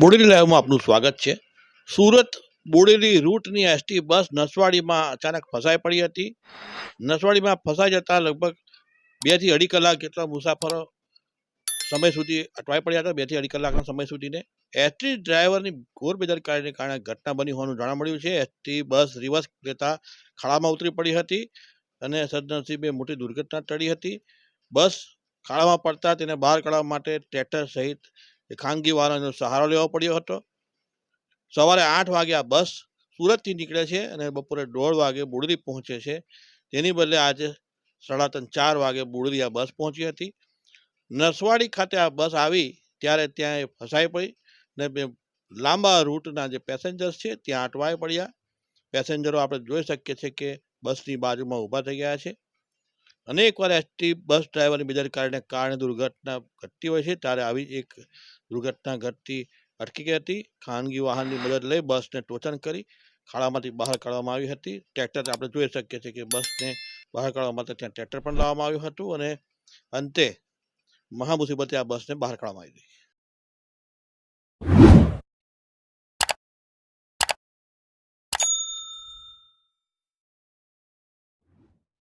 બોડેલી લાઈવમાં આપનું સ્વાગત છે. સુરત બોડેલી રૂટની એસટી બસ નસવાડીમાં અચાનક ફસાઈ પડી હતી. નસવાડીમાં ફસાઈ જતા લગભગ બેથી અઢી કલાક જેટલા મુસાફરો સમય સુધી અટવાઈ પડ્યા હતા. બેથી અઢી કલાકના સમય સુધીને એસટી ડ્રાઈવરની ઘોર બેદરકારીને કારણે ઘટના બની હોવાનું જાણવા મળ્યું છે. એસટી બસ રિવર્સ લેતા ખાડામાં ઉતરી પડી હતી અને સદનસીબે મોટી દુર્ઘટના ટળી હતી. બસ ખાડામાં પડતા તેને બહાર કાઢવા માટે ટ્રેક્ટર સહિત એ ખાનગી વાહનોનો સહારો લેવો પડ્યો હતો. સવારે આઠ વાગે આ બસ સુરતથી નીકળે છે અને બપોરે દોઢ વાગે બુડરી પહોંચે છે. તેની બદલે આજે સાડા ત્રણ, ચાર વાગે બુડરી આ બસ પહોંચી હતી. નસવાડી ખાતે આ બસ આવી ત્યારે ત્યાં એ ફસાઈ પડી ને બે લાંબા રૂટના જે પેસેન્જર્સ છે ત્યાં અટવાઈ પડ્યા. પેસેન્જરો આપણે જોઈ શકીએ છીએ કે બસની બાજુમાં ઊભા થઈ ગયા છે. અનેકવાર એસટી બસ ડ્રાઈવરની બેદરકારીને કારણે દુર્ઘટના ઘટતી હોય છે. ત્યારે આવી એક દુર્ઘટના ઘટતી અટકી ગઈ હતી. ખાનગી વાહનની મદદ લઈ બસને ટોચન કરી ખાડામાંથી બહાર કાઢવામાં આવી હતી. ટ્રેક્ટર આપણે જોઈ શકીએ છીએ કે બસને બહાર કાઢવા માટે ત્યાં ટ્રેક્ટર પણ લાવવામાં આવ્યું હતું અને અંતે મહામુસીબતે આ બસને બહાર કાઢવામાં આવી હતી